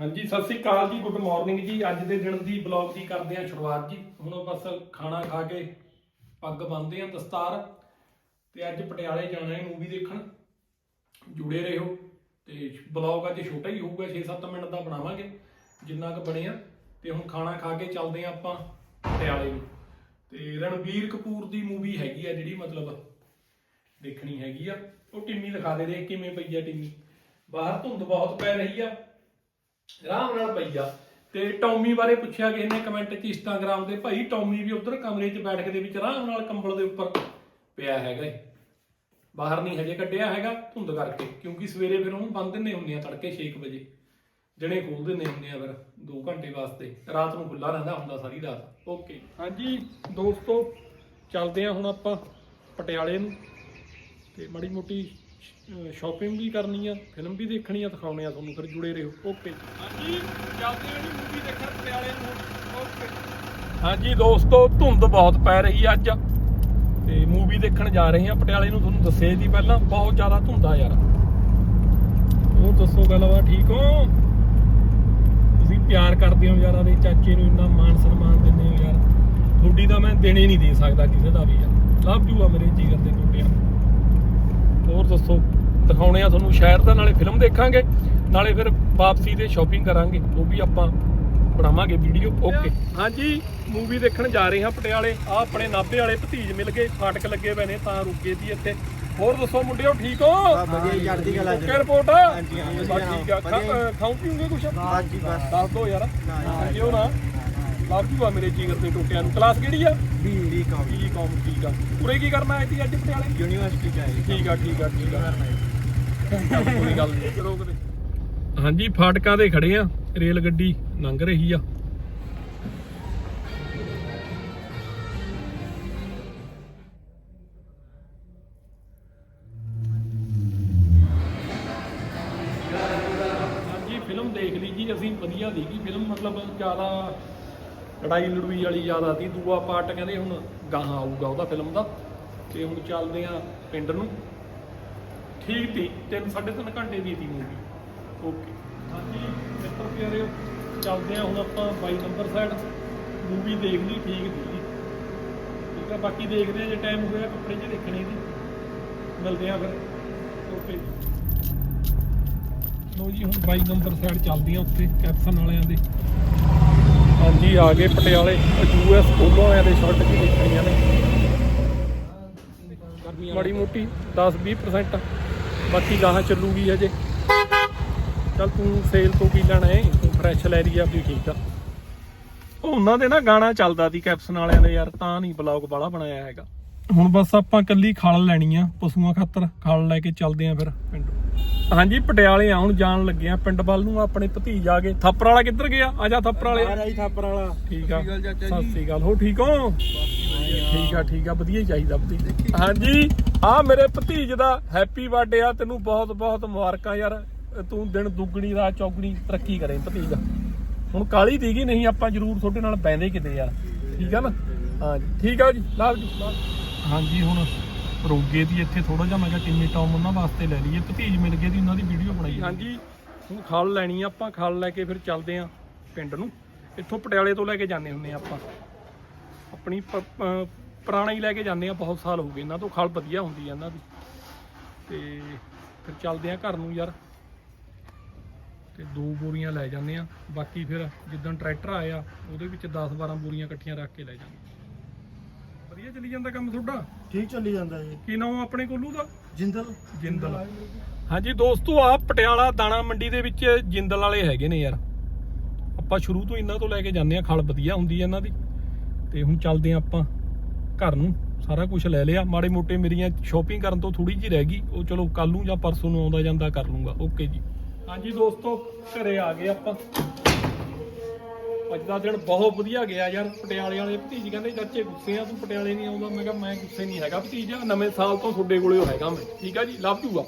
ਹਾਂਜੀ, ਸਤਿ ਸ੍ਰੀ ਅਕਾਲ ਜੀ, good morning ਜੀ। ਅੱਜ ਦੇ ਦਿਨ ਦੀ ਬਲੌਗ ਦੀ ਕਰਦੇ ਆ ਸ਼ੁਰੂਆਤ ਜੀ। ਹੁਣ ਬਸ ਖਾਣਾ ਖਾ ਕੇ ਪੱਗ ਬੰਨਦੇ ਆ ਦਸਤਾਰ ਤੇ ਅੱਜ ਪਟਿਆਲੇ ਜਾਣਾ ਹੈ ਮੂਵੀ ਦੇਖਣ। ਜੁੜੇ ਰਹੋ ਤੇ ਬਲੌਗ ਅੱਜ ਛੋਟਾ ਹੀ ਹੋਊਗਾ 6-7 ਮਿੰਟ ਦਾ ਬਣਾਵਾਂਗੇ, ਜਿੰਨਾ ਕੁ ਬਣਿਆ। ਤੇ ਹੁਣ ਖਾਣਾ ਖਾ ਕੇ ਚੱਲਦੇ ਆ ਆਪਾਂ ਪਟਿਆਲੇ ਨੂੰ। ਤੇ ਰਣਬੀਰ ਕਪੂਰ ਦੀ ਮੂਵੀ ਹੈਗੀ ਆ ਜਿਹੜੀ ਮਤਲਬ ਦੇਖਣੀ ਹੈਗੀ ਆ। ਉਹ ਟਿੰਮੀ ਦਿਖਾ ਦੇ ਦੇਖ ਕਿਵੇਂ ਪਈ ਆ ਟਿੰਮੀ। ਬਾਹਰ ਧੁੰਦ ਬਹੁਤ ਪੈ ਰਹੀ ਆ। ਆਰਾਮ ਨਾਲ ਪਈ ਆ ਤੇ ਟੌਮੀ ਬਾਰੇ ਪੁੱਛਿਆ ਕਿਸੇ ਨੇ ਕਮੈਂਟ 'ਚ ਇੰਸਟਾਗ੍ਰam ਤੇ ਭਾਈ ਟੌਮੀ ਵੀ ਉਧਰ ਕਮਰੇ 'ਚ ਬੈਠ ਕੇ ਦੇ ਵਿੱਚ ਆਰਾਮ ਨਾਲ ਕੰਬਲ ਦੇ ਉੱਪਰ ਪਿਆ ਹੈਗਾ ਏ। ਬਾਹਰ ਨਹੀਂ ਹਜੇ ਕੱਢਿਆ ਹੈਗਾ ਧੁੰਦ ਕਰਕੇ ਕਿਉਂਕਿ ਸਵੇਰੇ ਫਿਰ ਉਹਨੂੰ ਬੰਦ ਦਿੰਨੇ ਹੁੰਦੇ ਆ ਤੜਕੇ 6 ਵਜੇ। ਜਣੇ ਖੋਲ ਦਿੰਨੇ ਹੁੰਦੇ ਆ ਫਿਰ 2 ਘੰਟੇ ਵਾਸਤੇ। ਰਾਤ ਨੂੰ ਖੁੱਲਾ ਰਹਿੰਦਾ ਹੁੰਦਾ ਸਾਰੀ ਰਾਤ। ਓਕੇ ਹਾਂਜੀ ਦੋਸਤੋ ਚੱਲਦੇ ਆ ਹੁਣ ਆਪਾਂ ਪਟਿਆਲੇ ਨੂੰ। ਤੇ ਮਾੜੀ ਮੋਟੀ ਸ਼ਾਪਿੰਗ ਵੀ ਕਰਨੀ ਆ ਫਿਲਮ ਵੀ ਦੇਖਣੀ ਆ ਦਿਖਾਉਣੇ ਆ ਤੁਹਾਨੂੰ ਫਿਰ ਜੁੜੇ ਰਹੋ। ਓਕੇ ਹਾਂਜੀ ਚੱਲਦੇ ਆ ਜੀ ਮੂਵੀ ਦੇਖਣ ਪਟਿਆਲੇ ਨੂੰ। ਓਕੇ। ਹਾਂਜੀ ਦੋਸਤੋ ਧੁੰਦ ਬਹੁਤ ਪੈ ਰਹੀ ਆ ਅੱਜ। ਤੇ ਮੂਵੀ ਦੇਖਣ ਜਾ ਰਹੇ ਆ ਪਟਿਆਲੇ ਨੂੰ ਤੁਹਾਨੂੰ ਦੱਸੇ ਦੀ ਪਹਿਲਾਂ ਬਹੁਤ ਜ਼ਿਆਦਾ ਧੁੰਦ ਆ ਯਾਰ। ਹੋਰ ਦੱਸੋ ਗੱਲਬਾਤ ਠੀਕ ਹੋ? ਤੁਸੀਂ ਪਿਆਰ ਕਰਦੇ ਹੋ ਯਾਰਾਂ ਦੇ ਚਾਚੇ ਨੂੰ ਇੰਨਾ ਮਾਣ ਸਨਮਾਨ ਦਿੰਦੇ ਹੋ ਯਾਰ। ਤੁਹਾਡੀ ਤਾਂ ਮੈਂ ਦੇਣੇ ਨਹੀਂ ਦੇ ਸਕਦਾ ਕਿਸੇ ਦਾ ਵੀ ਯਾਰ। ਲਵ ਯੂ ਆ ਮੇਰੇ ਜੀਗਰ ਦੇ ਟੁੱਟਿਆ ਹੋਰ ਦੱਸੋ? ਦਿਖਾਉਣੇ ਆ ਤੁਹਾਨੂੰ ਸ਼ਹਿਰ ਦਾ ਨਾਲੇ ਫਿਲਮ ਦੇਖਾਂਗੇ। ਨਾਲੇ ਫਿਰ ਵਾਪਸੀ ਤੇ ਸ਼ਾਪਿੰਗ ਕਰਾਂਗੇ। ਉਹ ਵੀ ਆਪਾਂ ਬਣਾਵਾਂਗੇ ਵੀਡੀਓ ਓਕੇ ਹਾਂਜੀ ਮੂਵੀ ਦੇਖਣ ਜਾ ਰਹੇ ਹਾਂ ਪਟਿਆਲੇ। ਆ ਆਪਣੇ ਨਾਭੇ ਵਾਲੇ ਭਤੀਜ ਮਿਲ ਗਏ। ਫਾਟਕ ਲੱਗੇ ਪਏ ਨੇ ਤਾਂ ਰੁਕੇ ਦੀ ਇੱਥੇ। ਹੋਰ ਦੱਸੋ ਮੁੰਡਿਓ ਠੀਕ ਹੋ? ਵਧੀਆ ਰਿਪੋਰਟ ਹਾਂਜੀ, ਹਾਂਜੀ, ਠੀਕ ਆ ਖਾ- ਵਧੀਆ। ਅ, ਖਾਓ ਪੀਓਗੇ ਕੁਛ? ਬਸ ਜੀ, ਬਸ। ਦੱਸ ਦੋ ਯਾਰ। ਨਾ, ਜਿਓ ਨਾ। ਯੂ ਆ ਮੇਰੇ ਜੀਗਰ ਦੇ ਟੋਟਿਆਂ ਨੂੰ। ਕਲਾਸ ਕਿਹੜੀ ਆ? ਬੀ ਬੀ ਕਾਮ ਬੀ ਕਾਮ ਠੀਕ ਆ। ਉਰੇ ਕੀ ਕਰਨਾ ਆਈ ਸੀ ਅੱਜ ਪਟਿਆਲੇ ਯੂਨੀਵਰਸਿਟੀ ਚ ਆਏ। ਠੀਕ ਆ ਠੀਕ ਆ ਠੀਕ ਆ। ਕੋਈ ਗੱਲ ਨਹੀਂ ਚਲੋ ਕਦੇ ਹਾਂਜੀ ਫਾਟਕਾਂ ਤੇ ਖੜੇ ਆ। ਰੇਲ ਗੱਡੀ ਲੰਘ ਰਹੀ ਆ। ਹਾਂਜੀ ਫਿਲਮ ਦੇਖ ਲਈ ਜੀ ਅਸੀਂ ਵਧੀਆ ਸੀਗੀ। ਫਿਲਮ ਮਤਲਬ ਜ਼ਿਆਦਾ ਲੜਾਈ ਲੜੂਈ ਵਾਲੀ ਜ਼ਿਆਦਾ ਸੀ ਦੂਆ ਪਾਰਟ ਕਹਿੰਦੇ ਹੁਣ ਗਾਹਾਂ ਆਊਗਾ ਉਹਦਾ ਫਿਲਮ ਦਾ। ਤੇ ਹੁਣ ਚੱਲਦੇ ਆ ਪਿੰਡ ਨੂੰ। ਠੀਕ ਤੀ, ਤਿੰਨ ਸਾਢੇ ਤਿੰਨ ਘੰਟੇ ਦੀ ਸੀ ਮੂਵੀ ਓਕੇ ਹਾਂਜੀ, ਮਿੱਤਰ ਪਿਆਰਿਓ, ਚੱਲਦੇ ਆ ਹੁਣ ਆਪਾਂ 22 ਨੰਬਰ ਸਾਈਡ ਮੂਵੀ ਦੇਖ ਲਈ, ਠੀਕ ਸੀ ਠੀਕ ਆ, ਬਾਕੀ ਦੇਖਦੇ ਆ ਜੇ ਟਾਈਮ ਹੋਇਆ ਕੱਪੜੇ ਜੇ ਦੇਖਣੇ ਸੀ ਮਿਲਦੇ ਆ ਫਿਰ। ਓਕੇ ਲੋ ਜੀ, ਹੁਣ 22 ਨੰਬਰ ਸਾਈਡ ਚੱਲਦੀ ਆ ਉੱਥੇ ਕੈਪਸਨ ਵਾਲਿਆਂ ਦੇ। ਹਾਂਜੀ ਆ ਗਏ ਪਟਿਆਲੇ ਯੂਐਸ ਪੋਲੋ ਵਾਲਿਆਂ ਦੇ ਸ਼ਰਟ ਵੀ ਦੇਖਣੀਆਂ ਨੇ। ਮਾੜੀ ਮੋਟੀ 10-20% ਬਾਕੀ ਗਾਹਾਂ ਚੱਲੂਗੀ ਹਜੇ। ਚੱਲ ਤੂੰ ਸੇਲ ਤੋਂ ਕੀ ਲੈਣਾ ਤੂੰ ਫਰੈਸ਼ ਲੈ ਰਹੀ ਆ ਵੀ ਠੀਕ ਆ। ਉਹ ਉਹਨਾਂ ਦੇ ਨਾ ਗਾਣਾ ਚੱਲਦਾ ਸੀ ਕੈਪਸਨ ਵਾਲਿਆਂ ਦੇ ਯਾਰ ਤਾਂ ਨਹੀਂ ਬਲੌਗ ਵਾਲਾ ਬਣਾਇਆ ਹੈਗਾ। ਹੁਣ ਬਸ ਆਪਾਂ ਕੱਲੀ ਖਾਲ ਲੈਣੀ ਆ ਪਸ਼ੂਆਂ ਖਾਤਰ ਖਾਲ ਲੈ ਕੇ ਚੱਲਦੇ ਆ ਫਿਰ ਪਿੰਡ। ਹਾਂਜੀ ਪਟਿਆਲੇ ਆਉਣ ਜਾਣ ਲੱਗੇ ਆ ਪਿੰਡ ਵੱਲ ਨੂੰ ਆਪਣੇ ਭਤੀਜ ਆ ਗਏ ਥੱਪੜ ਵਾਲਾ ਕਿੱਧਰ ਗਿਆ? ਆ ਜਾ ਥੱਪੜ ਵਾਲੇ ਆਈ ਥਾਪਰ ਵਾਲਾ ਠੀਕ ਆ। ਸਤਿ ਸ਼੍ਰੀ ਅਕਾਲ ਜੀ। ਹੋ ਠੀਕ ਹੋ? ਠੀਕ ਆ ਠੀਕ ਆ। ਵਧੀਆ ਹੀ ਚਾਹੀਦਾ ਭਤੀਜ। ਹਾਂਜੀ ਆ ਮੇਰੇ ਭਤੀਜ ਦਾ ਹੈਪੀ ਬਰਥਡੇ ਆ। ਤੈਨੂੰ ਬਹੁਤ ਬਹੁਤ ਮੁਬਾਰਕਾਂ ਯਾਰ। ਤੂੰ ਦਿਨ ਦੁੱਗਣੀ ਰਾਤ ਚੌਗਣੀ ਤਰੱਕੀ ਕਰੇ ਭਤੀਜ। ਹੁਣ ਕਾਲੀ ਦੀਗੀ ਨਹੀਂ ਆਪਾਂ ਜ਼ਰੂਰ ਤੁਹਾਡੇ ਨਾਲ ਬੈਂਦੇ ਕਿਤੇ ਯਾਰ। ਠੀਕ ਆ ਨਾ? ਹਾਂਜੀ। ਠੀਕ ਆ ਜੀ। ਲਵ ਜੀ ਹਾਂਜੀ, ਹੁਣ ਰੋਗੇ ਦੀ ਇੱਥੇ ਥੋੜਾ ਜਿਹਾ ਮੈਂ ਕਿਹਾ ਕਿੰਨੀ ਟਾਈਮ ਉਹਨਾਂ ਵਾਸਤੇ ਲੈ ਲਈਏ, ਭਤੀਜ ਮਿਲ ਗਏ ਦੀ ਉਹਨਾਂ ਦੀ ਵੀਡੀਓ ਬਣਾਈ ਹਾਂਜੀ, ਹੁਣ ਖਾਲ ਲੈਣੀ ਆ ਆਪਾਂ, ਖਾਲ ਲੈ ਕੇ ਫਿਰ ਚੱਲਦੇ ਆ ਪਿੰਡ ਨੂੰ। ਇੱਥੋਂ ਪਟਿਆਲੇ ਤੋਂ ਲੈ ਕੇ ਜਾਂਦੇ ਹੁੰਦੇ ਆ ਆਪਾਂ। ਆਪਣੀ ਪ- ਪੁਰਾਣਾ ਹੀ ਲੈ ਕੇ ਜਾਂਦੇ ਆ, ਬਹੁਤ ਸਾਲ ਹੋ ਗਏ ਇਹਨਾਂ ਤੋਂ, ਖਲ ਵਧੀਆ ਹੁੰਦੀ ਆ ਇਹਨਾਂ ਦੀ। ਤੇ ਫਿਰ ਚੱਲਦੇ ਆ ਘਰ ਨੂੰ ਯਾਰ। ਤੇ ਦੋ ਬੋਰੀਆਂ ਲੈ ਜਾਂਦੇ ਆ, ਬਾਕੀ ਫਿਰ ਜਿੱਦਾਂ ਟਰੈਕਟਰ ਆਇਆ, ਉਹਦੇ ਵਿੱਚ 10 12 ਬੋਰੀਆਂ ਇਕੱਠੀਆਂ ਰੱਖ ਕੇ ਲੈ ਜਾਂਦੇ ਵਧੀਆ ਚੱਲੀ ਜਾਂਦਾ ਕੰਮ ਤੁਹਾਡਾ? ਠੀਕ ਚੱਲੀ ਜਾਂਦਾ ਜੀ। ਕੀ ਨਾਮ ਆਪਣੇ ਕੋਲੂ ਦਾ? ਜਿੰਦਲ। ਜਿੰਦਲ। ਹਾਂਜੀ ਦੋਸਤੋ ਆ ਪਟਿਆਲਾ ਦਾਣਾ ਮੰਡੀ ਦੇ ਵਿੱਚ ਜਿੰਦਲ ਵਾਲੇ ਹੈਗੇ ਨੇ ਯਾਰ। ਆਪਾਂ ਸ਼ੁਰੂ ਤੋਂ ਇਹਨਾਂ ਤੋਂ ਲੈ ਕੇ ਜਾਂਦੇ ਆ ਖਲ ਵਧੀਆ ਹੁੰਦੀ ਹੈ ਇਹਨਾਂ ਦੀ। ਤੇ ਹੁਣ ਚੱਲਦੇ ਆ ਆਪਾਂ ਘਰ ਨੂੰ। ਸਾਰਾ ਕੁਝ ਲੈ ਲਿਆ। ਮਾੜੇ ਮੋਟੇ ਮੇਰੀਆਂ ਸ਼ਾਪਿੰਗ ਕਰਨ ਤੋਂ ਥੋੜੀ ਜਿਹੀ ਰਹਿ ਗਈ। ਉਹ ਚਲੋ ਕੱਲ ਨੂੰ ਜਾਂ ਪਰਸੋਂ ਨੂੰ ਆਉਂਦਾ ਜਾਂਦਾ ਕਰ ਲੂੰਗਾ। ਓਕੇ ਜੀ। ਹਾਂਜੀ ਦੋਸਤੋ ਘਰੇ ਆ ਗਏ ਆਪਾਂ। ਅੱਜ ਦਾ ਦਿਨ ਬਹੁਤ ਵਧੀਆ ਗਿਆ ਯਾਰ, ਪਟਿਆਲੇ ਵਾਲੇ ਭਤੀਜ ਕਹਿੰਦੇ ਚਾਚੇ ਗੁੱਸੇ ਆ, ਤੂੰ ਪਟਿਆਲੇ ਨਹੀਂ ਆਉਂਦਾ, ਮੈਂ ਕਿਹਾ ਮੈਂ ਗੁੱਸੇ ਨਹੀਂ ਹੈਗਾ ਭਤੀਜਾ, ਨਵੇਂ ਸਾਲ ਤੋਂ ਤੁਹਾਡੇ ਕੋਲੇ ਹੈਗਾ ਮੈਂ, ਠੀਕ ਆ ਜੀ, ਲਵ ਯੂ ਆ।